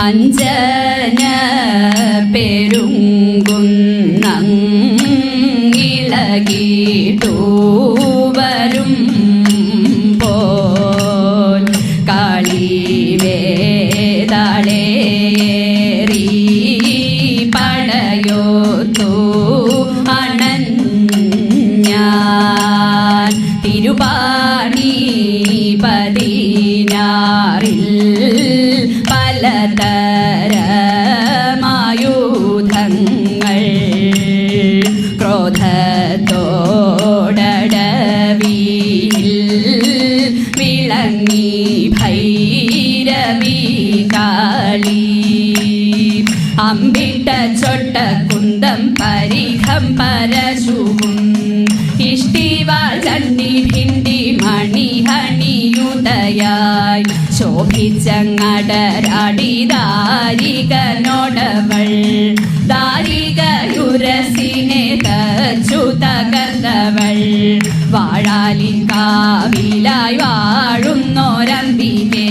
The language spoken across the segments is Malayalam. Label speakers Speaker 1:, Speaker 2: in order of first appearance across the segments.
Speaker 1: അഞ്ജന പെരുങ്കുന്നങ്ങിളകിട്ടു വരും പോൽ കളിവേതാളേറി പടയോത്തു അണഞ്ഞാൻ തിരുപാണി പതിനാറിൽ പലതരമായുധങ്ങൾ ക്രോധത്തോടടവിയിൽ വിളങ്ങി ഭൈരവി കാളി. അമ്പിട്ട ചൊട്ട കുന്തം പരിഘം പരശുവും മണിഹണിയുതയായി ശോഭിച്ചങ്ങടരാടി ദാരികനോടവൾ ദാരികയുരസിനെ തച്ചു തകർന്നവൾ വാഴാലി കാവിലായി വാഴുന്നോരമ്പിനെ.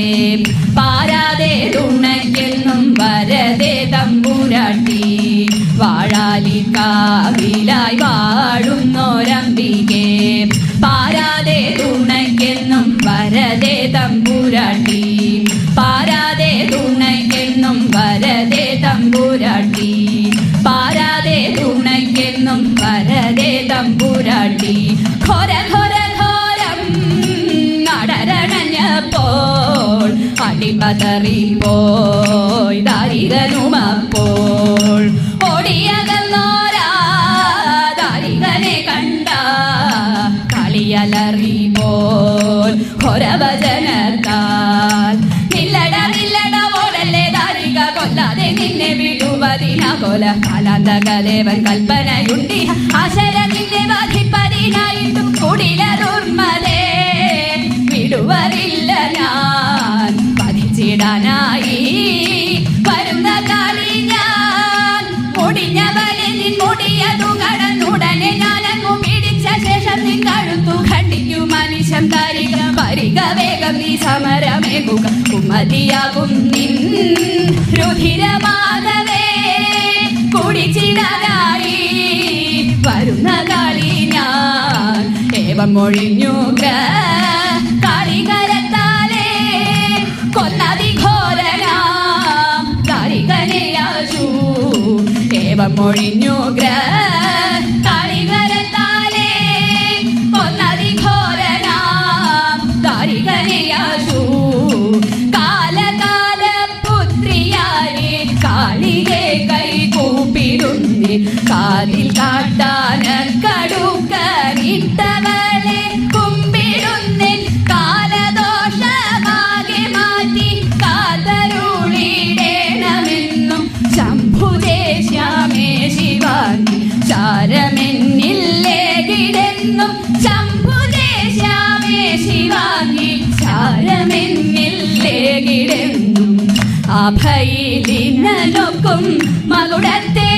Speaker 1: പാരാതെ തുണയ്ക്കെന്നും വരതെ തമ്പുരാട്ടി. വാഴാലി കാവിലായി വാഴുന്നോരമ്പികെ പാരാതെ തുണയ്ക്കെന്നും വരതെ തമ്പുരാട്ടി. പാരാതെ തുണയ്ക്കെന്നും വരതേ തമ്പുരാട്ടി. പാരാതെ തുണയ്ക്കെന്നും വരതേ തമ്പുരാട്ടി. ഘോര ഘോര ഘോരം നടരണഞ്ഞപ്പോൾ അടിപതറിപ്പോയി ദാരികനുമപ്പോൾ ഘോരവചനത്താൽ നില്ലട ഓടല്ലേ ദാരിക കൊല്ലാതെ നിന്നെ വിടുവതിന കൊല. കാലാന്തകദേവൻ കൽപ്പനയുണ്ടി. ആശര നിന്നെ ബാധിപ്പതിനായിട്ടും കുടിലതുർമലേ വിടുവതില്ല ഞാൻ. പതിച്ചിടാനായി വരുന്ന കാലി ഞാൻ. മുടിഞ്ഞ നിൻ മുടിയതു കടന്നുടനെ ഞാനങ്ങു പിടിച്ച ശേഷം നിൻ കഴുത്തു ഖണ്ഡിക്കു മനുഷ്യം തരിക പരിക വേഗം നീ സമരമേകുക. കുമതിയാകും നിൻ രുധിരമാകവേ കുടിച്ചിടാനായി വരുന്ന കളി ഞാൻ ഏവം ഒഴിഞ്ഞു കാളികരത്താലേ കൊന്നതി കാളികരത്താലേ കാതിൽ കാട്ടാന കാലദോഷമാകെ മാറ്റി ശംഭുദേശാമേ ശംഭുദേശാമേ അഭയിലിനൊക്കും മകുടത്തെ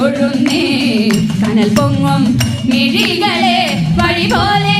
Speaker 1: തൊഴുന്നേ കനൽ പൊങ്ങും മിഴികളെ വഴി പോലെ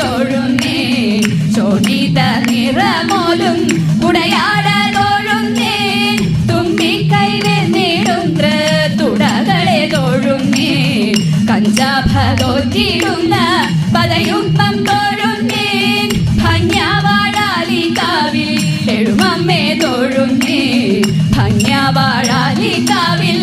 Speaker 1: തൊഴുന്നേ ശോഭിത നിറമോലും ഉടയാട തൊഴുന്നേ തുമ്പിക്കൈ നേടും തുടകളെ തൊഴുന്നേ. കഞ്ചാഭഗോറ്റിടുന്ന പദയുപ്പം തൊഴുന്നേ. ഭംഗ്യാവാഴാലി കാവിൽ എഴുമമ്മേ തൊഴുന്നേ. ഭംഗ്യാവാടാലി കാവിൽ